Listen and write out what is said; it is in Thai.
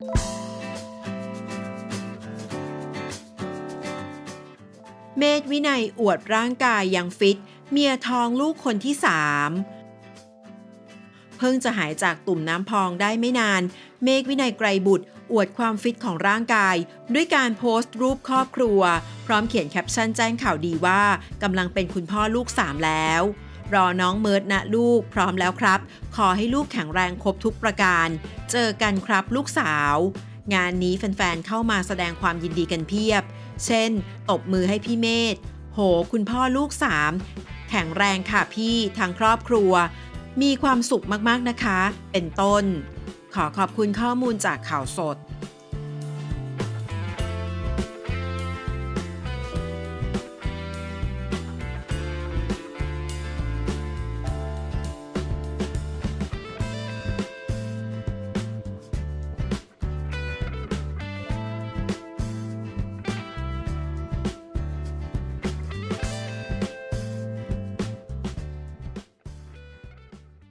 เมธวินัยอวดร่างกายยังฟิต เมียท้องลูกคนที่สามเพิ่งจะหายจากตุ่มน้ำพองได้ไม่นาน เมฆวินัยไกรบุตร อวดความฟิตของร่างกาย ด้วยการโพสต์รูปครอบครัว พร้อมเขียนแคปชั่นแจ้งข่าวดีว่ากำลังเป็นคุณพ่อลูกสามแล้ว รอน้องเมิร์ดนะลูกพร้อมแล้วครับ ขอให้ลูกแข็งแรงครบทุกประการ เจอกันครับลูกสาว งานนี้แฟนๆเข้ามาแสดงความยินดีกันเพียบ เช่น ตบมือให้พี่เมธโห คุณพ่อลูกสามแข็งแรงค่ะพี่ทางครอบครัว มีความสุขมากๆนะคะ เป็นต้น ขอขอบคุณข้อมูลจากข่าวสด